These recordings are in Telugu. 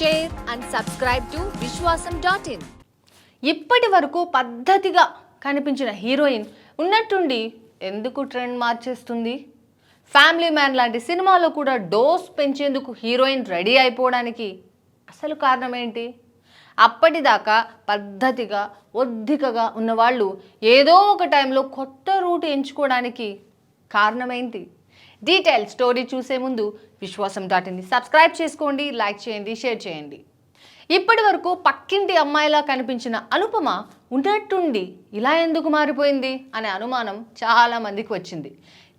Share and subscribe to Vishwasam dot in ఇప్పటి వరకు పద్ధతిగా కనిపించిన హీరోయిన్ ఉన్నట్టుండి ఎందుకు ట్రెండ్ మార్చేస్తుంది? ఫ్యామిలీ మ్యాన్ లాంటి సినిమాలో కూడా డోస్ పెంచేందుకు హీరోయిన్ రెడీ అయిపోవడానికి అసలు కారణం ఏంటి అప్పటిదాకా పద్ధతిగా ఒద్దికగా ఉన్నవాళ్ళు ఏదో ఒక టైంలో కొత్త రూట్ ఎంచుకోవడానికి కారణమేంటి? డీటెయిల్ స్టోరీ చూసే ముందు విశ్వాసం డాట్ని సబ్స్క్రైబ్ చేసుకోండి లైక్ చేయండి షేర్ చేయండి. ఇప్పటి వరకు పక్కింటి అమ్మాయిలా కనిపించిన అనుపమ ఉన్నట్టుండి ఇలా ఎందుకు మారిపోయింది అనే అనుమానం చాలా మందికి వచ్చింది.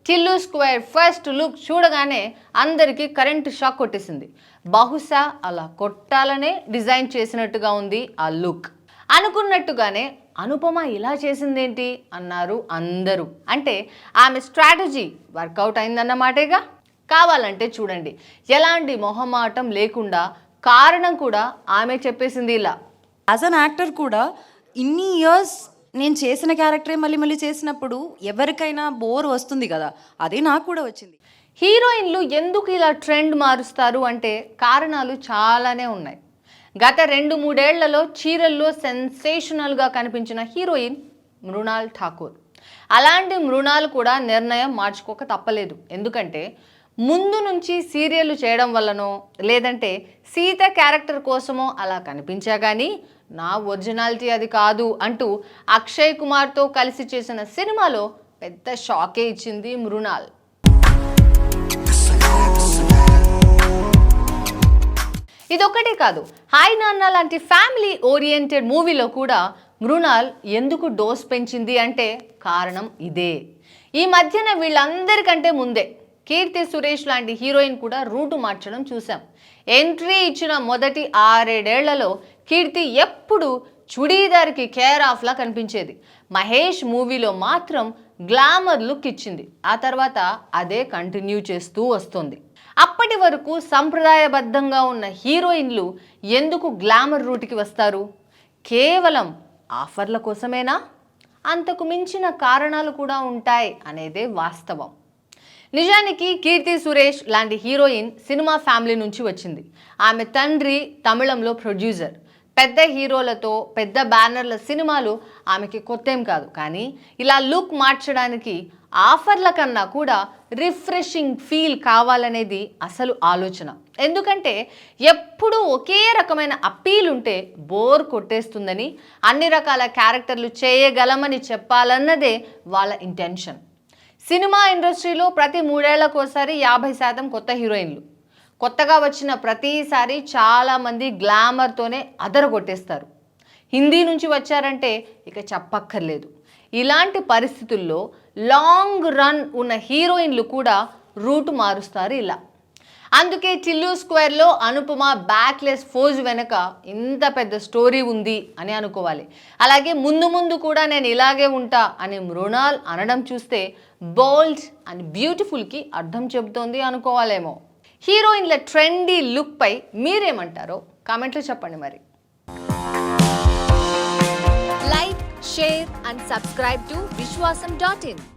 టిల్లు స్క్వేర్ ఫస్ట్ లుక్ చూడగానే అందరికీ కరెంటు షాక్ కొట్టేసింది. బహుశా అలా కొట్టాలనే డిజైన్ చేసినట్టుగా ఉంది ఆ లుక్. అనుకున్నట్టుగానే అనుపమ ఇలా చేసిందేంటి? అన్నారు అందరూ. అంటే ఆమె స్ట్రాటజీ వర్కౌట్ అయిందన్నమాటేగా? కావాలంటే చూడండి. ఎలాంటి మొహమాటం లేకుండా కారణం కూడా ఆమె చెప్పేసింది ఇలా. యాజ్ అన్ యాక్టర్ కూడా ఇన్ని ఇయర్స్ నేను చేసిన క్యారెక్టరే మళ్ళీ మళ్ళీ చేసినప్పుడు ఎవరికైనా బోర్ వస్తుంది కదా. అదే నాకు కూడా వచ్చింది. హీరోయిన్లు ఎందుకు ఇలా ట్రెండ్ మారుస్తారు? అంటే కారణాలు చాలానే ఉన్నాయి. గత రెండు మూడేళ్ళలో చీరల్లో సెన్సేషనల్గా కనిపించిన హీరోయిన్ మృణాల్ ఠాకూర్. అలాంటి మృణాల్ కూడా నిర్ణయం మార్చుకోక తప్పలేదు. ఎందుకంటే ముందు నుంచి సీరియల్ చేయడం వల్లనో లేదంటే సీత క్యారెక్టర్ కోసమో అలా కనిపించా కానీ నా ఒరిజినాలిటీ అది కాదు అంటూ అక్షయ్ కుమార్తో కలిసి చేసిన సినిమాలో పెద్ద షాకే ఇచ్చింది మృణాల్. ఇదొక్కటే కాదు. హాయ్ నాన్న లాంటి ఫ్యామిలీ ఓరియంటెడ్ మూవీలో కూడా మృణాల్ ఎందుకు డోస్ పెంచింది అంటే కారణం ఇదే. ఈ మధ్యన వీళ్ళందరికంటే ముందే కీర్తి సురేష్ లాంటి హీరోయిన్ కూడా రూటు మార్చడం చూసాం ఎంట్రీ ఇచ్చిన మొదటి ఆరేడేళ్ళలో కీర్తి ఎప్పుడు చుడీదార్కి కేర్ ఆఫ్లా కనిపించేది. మహేష్ మూవీలో మాత్రం గ్లామర్ లుక్ ఇచ్చింది. ఆ తర్వాత అదే కంటిన్యూ చేస్తూ వస్తుంది. అప్పటి వరకు సంప్రదాయబద్ధంగా ఉన్న హీరోయిన్లు ఎందుకు గ్లామర్ రూట్కి వస్తారు? కేవలం ఆఫర్ల కోసమేనా? అంతకు మించిన కారణాలు కూడా ఉంటాయి అనేదే వాస్తవం. నిజానికి కీర్తి సురేష్ లాంటి హీరోయిన్ సినిమా ఫ్యామిలీ నుంచి వచ్చింది. ఆమె తండ్రి తమిళంలో ప్రొడ్యూసర్. పెద్ద హీరోలతో పెద్ద బ్యానర్ల సినిమాలు ఆమెకి కొత్త ఏం కాదు. కానీ ఇలా లుక్ మార్చడానికి ఆఫర్ల కన్నా కూడా రిఫ్రెషింగ్ ఫీల్ కావాలనేది అసలు ఆలోచన. ఎందుకంటే ఎప్పుడూ ఒకే రకమైన అప్పీల్ ఉంటే బోర్ కొట్టేస్తుందని అన్ని రకాల క్యారెక్టర్లు చేయగలమని చెప్పాలన్నదే వాళ్ళ ఇంటెన్షన్. సినిమా ఇండస్ట్రీలో ప్రతి మూడేళ్ళకోసారి యాభై శాతం కొత్త హీరోయిన్లు. కొత్తగా వచ్చిన ప్రతిసారి చాలామంది గ్లామర్తోనే అదర కొట్టేస్తారు హిందీ నుంచి వచ్చారంటే ఇక చెప్పక్కర్లేదు. ఇలాంటి పరిస్థితుల్లో లాంగ్ రన్ ఉన్న హీరోయిన్లు కూడా రూట్ మారుస్తారు ఇలా. అందుకే చిల్లు స్క్వేర్లో అనుపమ బ్యాక్లెస్ ఫోజ్ వెనక ఇంత పెద్ద స్టోరీ ఉంది అని అనుకోవాలి. అలాగే ముందు ముందు కూడా నేను ఇలాగే ఉంటా అని మృణాల్ అనడం చూస్తే బోల్డ్ అండ్ బ్యూటిఫుల్కి అర్థం చెబుతోంది అనుకోవాలేమో. హీరోయిన్ల ట్రెండీ లుక్పై మీరేమంటారో కామెంట్లో చెప్పండి మరి. Like share and subscribe to Vishwasam dot in.